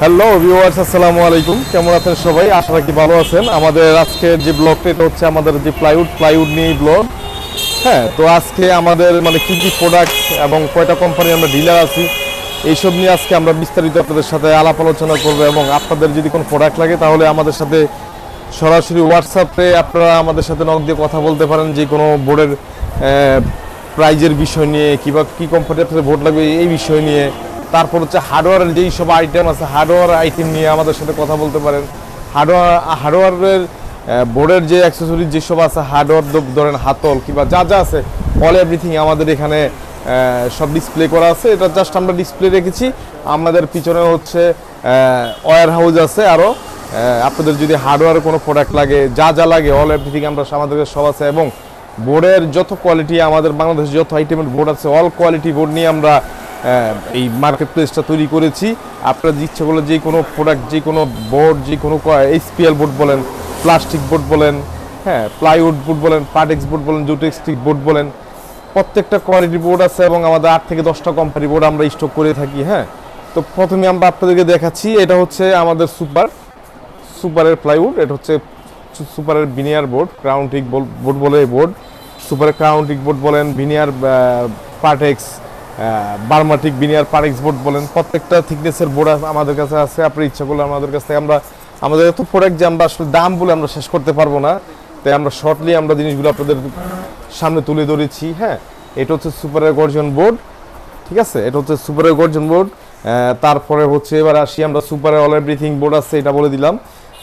Hello viewers আসসালামু আলাইকুম। কেমন আছেন সবাই? আশা রাখি ভালো আছেন। আমাদের আজকের যে ব্লগটা, এটা হচ্ছে আমাদের যে প্লাইউড প্লাইউড নিয়ে ব্লগ হ্যাঁ তো আজকে আমাদের মানে কী কী প্রোডাক্ট এবং কয়টা কোম্পানি আমরা ডিলার আছি, এইসব নিয়ে আজকে আমরা বিস্তারিত আপনাদের সাথে আলাপ আলোচনা করব এবং আপনাদের যদি কোনো প্রোডাক্ট লাগে, তাহলে আমাদের সাথে সরাসরি হোয়াটসঅ্যাপে আপনারা আমাদের সাথে নক দিয়ে কথা বলতে পারেন, যে কোনো বোর্ডের প্রাইজের বিষয় নিয়ে, কিংবা কী কোম্পানি আপনাদের ভোট লাগবে, এই বিষয় নিয়ে। তারপর হচ্ছে হার্ডওয়্যারের যেই সব আইটেম আছে হার্ডওয়্যার আইটেম নিয়ে আমাদের সাথে কথা বলতে পারেন। হার্ডওয়্যার হার্ডওয়্যারের বোর্ডের যে অ্যাক্সেসরি যেসব আছে হার্ডওয়্যার ধরেন হাতল কিংবা যা যা আছে অল এভরিথিং আমাদের এখানে সব ডিসপ্লে করা আছে। এটা জাস্ট আমরা ডিসপ্লে রেখেছি। আমাদের পিছনে হচ্ছে ওয়ার হাউস আছে আরও আপনাদের যদি হার্ডওয়্যার কোনো প্রোডাক্ট লাগে, যা যা লাগে অল এভরিথিং আমরা আমাদের সব আছে এবং বোর্ডের যত কোয়ালিটি আমাদের বাংলাদেশে যত আইটেমের বোর্ড আছে অল কোয়ালিটি বোর্ড নিয়ে আমরা এই মার্কেট প্লেসটা তৈরি করেছি। আপনারা ইচ্ছে করলে যে কোনো প্রোডাক্ট যে কোনো বোর্ড যে কোনো এইচপিএল বোর্ড বলেন প্লাস্টিক বোর্ড বলেন হ্যাঁ প্লাইউড বোর্ড বলেন পার্টেক্স বোর্ড বলেন জুটেক্সটিক বোর্ড বলেন, প্রত্যেকটা কোয়ালিটি বোর্ড আছে এবং আমাদের আট থেকে দশটা কোম্পানি বোর্ড আমরা স্টক করে থাকি হ্যাঁ। তো প্রথমে আমরা আপনাদেরকে দেখাচ্ছি, এটা হচ্ছে আমাদের সুপার, সুপারের প্লাইউড এটা হচ্ছে সুপারের ভিনিয়ার বোর্ড ক্রাউন্টিক বোর্ড বলে বোর্ড সুপারের ক্রাউন্টিক বোর্ড বলেন ভিনিয়ার পার্টেক্স বার্মাটিক বিনিয়ার পার্টেক্স বোর্ড বলেন, প্রত্যেকটা থিকনেসের বোর্ড আমাদের কাছে আছে আপনার ইচ্ছা করলে আমাদের কাছ থেকে আমরা, আমাদের এত প্রোডাক্ট যে আমরা আসলে দাম বলে আমরা শেষ করতে পারব না। তাই আমরা শর্টলি আমরা জিনিসগুলো আপনাদের সামনে তুলে ধরেছি হ্যাঁ? এটা হচ্ছে সুপারের গর্জন বোর্ড ঠিক আছে? এটা হচ্ছে সুপারের গর্জন বোর্ড তারপরে হচ্ছে এবার আসি আমরা সুপারের অল এভরিথিং বোর্ড আছে, এটা বলে দিলাম।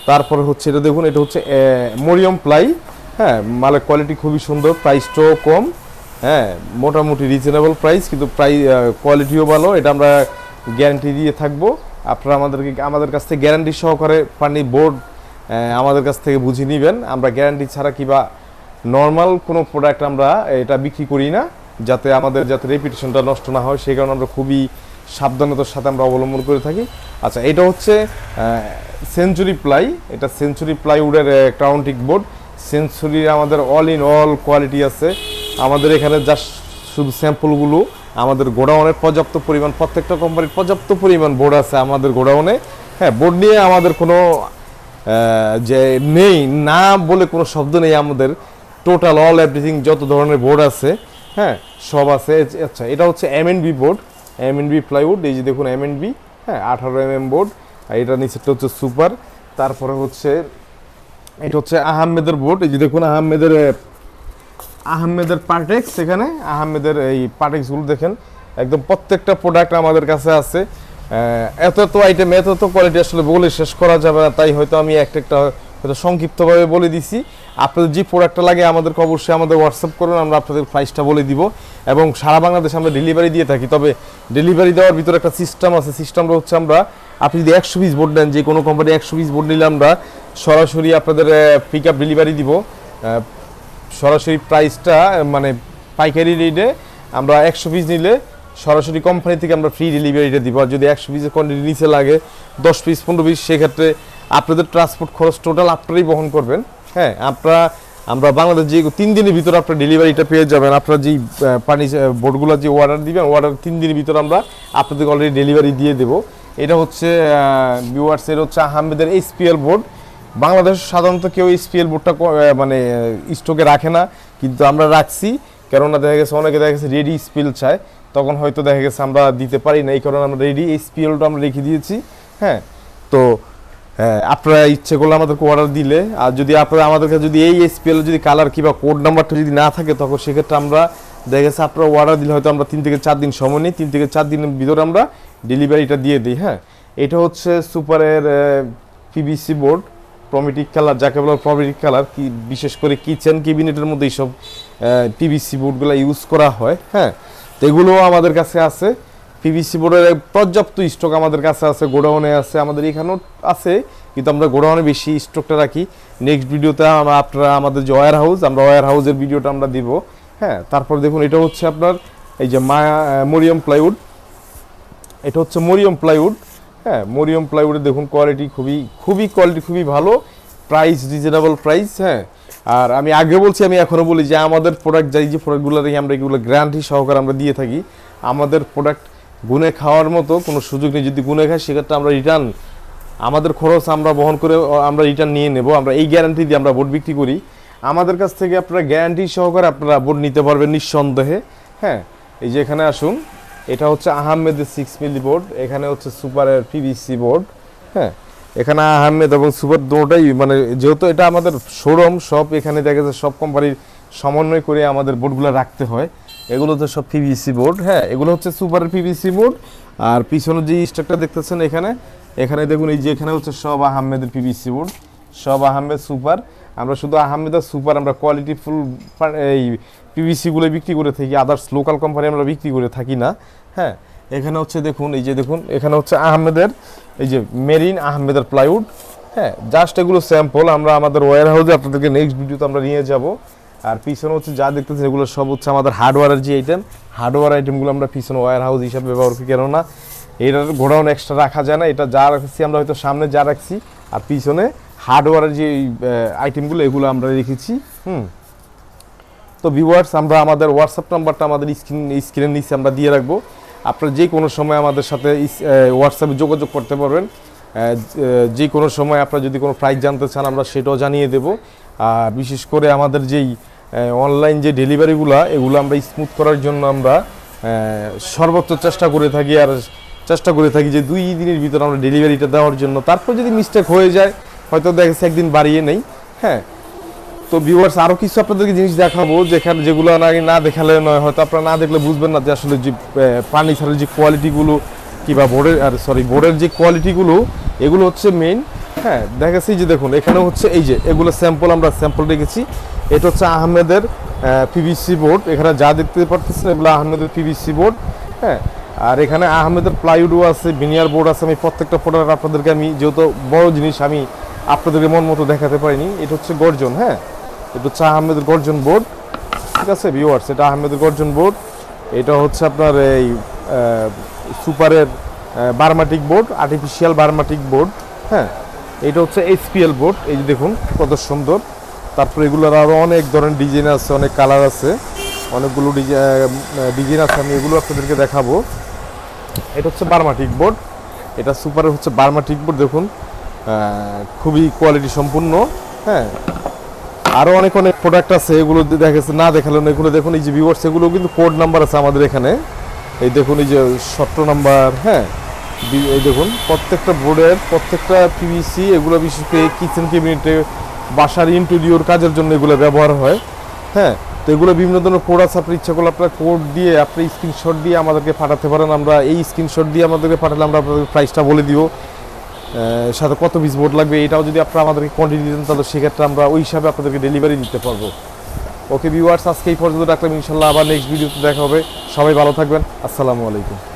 তারপরে হচ্ছে এটা দেখুন, এটা হচ্ছে মরিয়ম প্লাই হ্যাঁ? মালের কোয়ালিটি খুবই সুন্দর প্রাইসটাও কম। হ্যাঁ মোটামুটি রিজনেবল প্রাইস কিন্তু প্রাই কোয়ালিটিও ভালো, এটা আমরা গ্যারান্টি দিয়ে থাকব। আপনারা আমাদেরকে, আমাদের কাছ থেকে গ্যারান্টি সহকারে পানি বোর্ড আমাদের কাছ থেকে বুঝে নেবেন। আমরা গ্যারান্টি ছাড়া কিবা নর্মাল কোনো প্রোডাক্ট আমরা এটা বিক্রি করি না, যাতে আমাদের যাতে রেপিটেশনটা নষ্ট না হয়। সেই কারণে আমরা খুবই সাবধানতার সাথে আমরা অবলম্বন করে থাকি। আচ্ছা এটা হচ্ছে সেঞ্চুরি প্লাই এটা সেঞ্চুরি প্লাইউডের ক্রাউন্টিক বোর্ড সেঞ্চুরির আমাদের অল ইন অল কোয়ালিটি আছে। আমাদের এখানে জাস্ট শুধু স্যাম্পলগুলো আমাদের গোডাউনের পর্যাপ্ত পরিমাণ প্রত্যেকটা কোম্পানির পর্যাপ্ত পরিমাণ বোর্ড আছে আমাদের গোডাউনে। হ্যাঁ বোর্ড নিয়ে আমাদের কোনো যে নেই না বলে কোনো শব্দ নেই আমাদের। টোটাল অল এভরিথিং যত ধরনের বোর্ড আছে হ্যাঁ সব আছে। আচ্ছা এটা হচ্ছে M N B board M N B plywood এই যে দেখুন এম এন বি হ্যাঁ আঠারো এম এম বোর্ড আর এটা নিচেরটা হচ্ছে সুপার তারপরে হচ্ছে এটা হচ্ছে আহমেদের বোর্ড এই যে দেখুন আহমেদের আহ, আহমেদের পার্টেক্স এখানে আহমেদের এই পার্টেক্সগুলো দেখেন। একদম প্রত্যেকটা প্রোডাক্ট আমাদের কাছে আছে। এত এত আইটেম এত এত কোয়ালিটি আসলে বলে শেষ করা যাবে না। তাই হয়তো আমি একটা একটা হয়তো সংক্ষিপ্তভাবে বলে দিছি। আপনাদের যে প্রোডাক্টটা লাগে আমাদেরকে অবশ্যই আমাদের হোয়াটসঅ্যাপ করুন, আমরা আপনাদের প্রাইসটা বলে দিব। এবং সারা বাংলাদেশে আমরা ডেলিভারি দিয়ে থাকি। তবে ডেলিভারি দেওয়ার ভিতরে একটা সিস্টেম আছে। সিস্টেমটা হচ্ছে আমরা, আপনি যদি একশো পিস বোর্ড নেন, যে কোনো কোম্পানি একশো পিস বোর্ড নিলে আমরা সরাসরি আপনাদের পিক আপ ডেলিভারি দিব। সরাসরি প্রাইসটা মানে পাইকারি রেটে আমরা একশো পিস নিলে সরাসরি কোম্পানি থেকে আমরা ফ্রি ডেলিভারিটা দিব। আর যদি একশো পিসের কোয়ান্টিটি নিচে লাগে, দশ পিস পনেরো পিস সেক্ষেত্রে আপনাদের ট্রান্সপোর্ট খরচ টোটাল আপনারাই বহন করবেন। হ্যাঁ আপনারা, আমরা বাংলাদেশ যে তিন দিনের ভিতরে আপনার ডেলিভারিটা পেয়ে যাবেন। আপনারা যেই পানি বোর্ডগুলো যে অর্ডার দিবেন অর্ডার তিন দিনের ভিতরে আমরা আপনাদের অলরেডি ডেলিভারি দিয়ে দেবো। এটা হচ্ছে ভিউয়ার্সের হচ্ছে আহমেদের এইচপিএল বোর্ড বাংলাদেশ সাধারণত কেউ স্পিএল বোর্ডটা মানে স্টকে রাখে না। কিন্তু আমরা রাখছি, কেননা দেখা গেছে, অনেকে দেখা গেছে রেডি স্পিল চায়। তখন হয়তো দেখা গেছে আমরা দিতে পারি না, এই কারণে আমরা রেডি এই স্পিএলটা আমরা রেখে দিয়েছি হ্যাঁ। তো আপনারা ইচ্ছে করলে আমাদেরকে অর্ডার দিলে। আর যদি আপনারা আমাদের কাছে যদি এই এসপিএল যদি কালার কিংবা কোড নাম্বারটা যদি না থাকে, তখন সেক্ষেত্রে আমরা দেখা গেছে আপনারা অর্ডার দিলে হয়তো আমরা তিন থেকে চার দিন সময় নিই, তিন থেকে চার দিনের ভিতরে আমরা ডেলিভারিটা দিয়ে দিই হ্যাঁ। এটা হচ্ছে সুপারের পিবিসি বোর্ড প্রমিটিক কালার যাকে বলা প্রমিটিক কালার কি বিশেষ করে কিচেন কেবিনেটের মধ্যে এইসব পিভিসি বোর্ডগুলো ইউজ করা হয় হ্যাঁ? তো এগুলোও আমাদের কাছে আছে। পিভিসি বোর্ডের পর্যাপ্ত স্টক আমাদের কাছে আছে, গোডাউনে আছে, আমাদের এখানেও আছে, কিন্তু আমরা গোডাউনে বেশি স্টকটা রাখি। নেক্সট ভিডিওতে আমরা আপনারা আমাদের যে ওয়ার হাউস আমরা ওয়ার হাউসের ভিডিওটা আমরা দিব হ্যাঁ? তারপর দেখুন, এটা হচ্ছে আপনার এই যে মায়া মরিয়াম প্লাইউড এটা হচ্ছে মরিয়ম প্লাইউড হ্যাঁ মরিয়ম প্লাইউডে দেখুন কোয়ালিটি খুবই খুবই কোয়ালিটি খুবই ভালো। প্রাইস রিজনেবল প্রাইস হ্যাঁ। আর আমি আগে বলছি, আমি এখনও বলি যে আমাদের প্রোডাক্ট যাই যে প্রোডাক্টগুলো রেখে আমরা এগুলো গ্যারান্টি সহকারে আমরা দিয়ে থাকি, আমাদের প্রোডাক্ট গুনে খাওয়ার মতো কোনো সুযোগ নেই। যদি গুনে খাই, সেক্ষেত্রে আমরা রিটার্ন আমাদের খরচ আমরা বহন করে আমরা রিটার্ন নিয়ে নেব। আমরা এই গ্যারান্টি দিয়ে আমরা বোর্ড বিক্রি করি। আমাদের কাছ থেকে আপনারা গ্যারান্টি সহকারে আপনারা বোর্ড নিতে পারবেন নিঃসন্দেহে হ্যাঁ। এই যে এখানে আসুন। এটা হচ্ছে আহমেদের সিক্স মিলি বোর্ড এখানে হচ্ছে সুপারের পিভিসি বোর্ড হ্যাঁ? এখানে আহমেদ এবং সুপার দুটোটাই মানে যেহেতু এটা আমাদের শোরুম সব এখানে দেখা যাচ্ছে সব কোম্পানির সমন্বয় করে আমাদের বোর্ডগুলো রাখতে হয়। এগুলো হচ্ছে সব পিভিসি বোর্ড হ্যাঁ? এগুলো হচ্ছে সুপারের পিভিসি বোর্ড আর পিছনে যে স্ট্রাকটা দেখতেছেন এখানে এখানে দেখুন এই যে এখানে হচ্ছে সব আহমেদের পিভিসি বোর্ড সব আহমেদ সুপার। আমরা শুধু আহমেদ সুপার, আমরা কোয়ালিটি ফুল এই পিভিসিগুলো বিক্রি করে থাকি আদার্স লোকাল কোম্পানি আমরা বিক্রি করে থাকি না হ্যাঁ? এখানে হচ্ছে দেখুন, এই যে দেখুন, এখানে হচ্ছে আহমেদের, এই যে মেরিন আহমেদের প্লাইউড হ্যাঁ? জাস্ট এগুলো স্যাম্পল আমরা আমাদের ওয়ার হাউসে আপনাদেরকে নেক্সট ভিডিওতে আমরা নিয়ে যাব। আর পিছনে হচ্ছে যা দেখতেছেন, এগুলো সব হচ্ছে আমাদের হার্ডওয়ারের যে আইটেম হার্ডওয়ার আইটেমগুলো আমরা পিছনে ওয়ার হাউস হিসাবে ব্যবহার করি, কেননা এটার গোডাউন এক্সট্রা রাখা যায় না, এটা যা রাখছি আমরা হয়তো সামনে যা রাখছি, আর পিছনে হার্ডওয়্যারের যে আইটেমগুলো এগুলো আমরা রেখেছি, হুম। তো ভিউয়ার্স আমরা আমাদের হোয়াটসঅ্যাপ নাম্বারটা আমাদের স্ক্রিন স্ক্রিনের নিচে আমরা দিয়ে রাখব। আপনারা যে কোনো সময় আমাদের সাথে হোয়াটসঅ্যাপে যোগাযোগ করতে পারবেন। যে কোনো সময় আপনারা যদি কোনো প্রাইস জানতে চান, আমরা সেটাও জানিয়ে দেব। আর বিশেষ করে আমাদের যেই অনলাইন যে ডেলিভারিগুলো এগুলো আমরা স্মুথ করার জন্য আমরা সর্বোচ্চ চেষ্টা করে থাকি। আর চেষ্টা করে থাকি যে দুই দিনের ভিতরে আমরা ডেলিভারিটা দেওয়ার জন্য। তারপর যদি মিস্টেক হয়ে যায় হয়তো দেখা একদিন বাড়িয়ে নেই হ্যাঁ। তো ভিউয়ার্স আরও কিছু আপনাদেরকে জিনিস দেখাবো যেখানে যেগুলো না না দেখালে নয়, হয়তো আপনারা না দেখলে বুঝবেন না যে আসলে যে ফার্নিচারের যে কোয়ালিটিগুলো কিংবা বোর্ডের আর সরি বোর্ডের যে কোয়ালিটিগুলো এগুলো হচ্ছে মেইন হ্যাঁ। দেখা যে দেখুন, এখানে হচ্ছে এই যে, এগুলো স্যাম্পল আমরা স্যাম্পল রেখেছি। এটা হচ্ছে আহমেদের পিভিসি বোর্ড এখানে যা দেখতে পারতেছেন এগুলো আহমেদের পিভিসি বোর্ড হ্যাঁ। আর এখানে আহমেদের প্লাইউডও আছে বিনিয়ার বোর্ড আছে। আমি প্রত্যেকটা প্রোডাক্ট আপনাদেরকে আমি যেহেতু বড় জিনিস, আমি আপনাদেরকে মন মতো দেখাতে পারিনি। এটা হচ্ছে গর্জন হ্যাঁ? এটা হচ্ছে আহমেদের গর্জন বোর্ড। ঠিক আছে ভিউয়ার্স এটা আহমেদের গর্জন বোর্ড। এটা হচ্ছে আপনার এই সুপারের বার্মাটিক বোর্ড আর্টিফিশিয়াল বার্মাটিক বোর্ড হ্যাঁ? এটা হচ্ছে এইচপিএল বোর্ড, এই যে দেখুন, কত সুন্দর। তারপরে এগুলোর আরও অনেক ধরনের ডিজাইন আছে, অনেক কালার আছে। অনেকগুলো ডিজাইন আছে, আমি এগুলো আপনাদেরকে দেখাবো। এটা হচ্ছে বার্মাটিক বোর্ড। এটা সুপারের হচ্ছে বার্মাটিক বোর্ড, দেখুন। খুবই কোয়ালিটি সম্পূর্ণ হ্যাঁ। আরও অনেক অনেক প্রোডাক্ট আছে, এগুলো দেখা গেছে, না দেখাল না, এগুলো দেখুন, এই যে ভিউয়ার্স এগুলো কিন্তু কোড নাম্বার আছে আমাদের এখানে। এই দেখুন, এই যে সতেরো নাম্বার হ্যাঁ। এই দেখুন, প্রত্যেকটা বোর্ডের প্রত্যেকটা পিভিসি এগুলো বিশেষ করে কিচেন ক্যাবিনেটে বাসার ইন্টেরিয়র কাজের জন্য এগুলো ব্যবহার হয় হ্যাঁ। তো এগুলো বিভিন্ন ধরনের কোড আছে আপনি ইচ্ছা করলে আপনার কোড দিয়ে, আপনি স্ক্রিনশট দিয়ে আমাদেরকে পাঠাতে পারেন, আমরা এই স্ক্রিনশট দিয়ে আমাদেরকে পাঠালে আমরা আপনাদের প্রাইসটা বলে দিব। সাথে কত পিস বোর্ড লাগবে এটাও যদি আপনারা আমাদেরকে কোয়ান্টিটি দেন, তাহলে সেক্ষেত্রে আমরা ওই হিসাবে আপনাদেরকে ডেলিভারি দিতে পারব। ওকে ভিউয়ার্স আজকে এই পর্যন্ত রাখলাম। ইনশাল্লাহ আবার নেক্সট ভিডিওতে দেখা হবে। সবাই ভালো থাকবেন। আসসালামু আলাইকুম।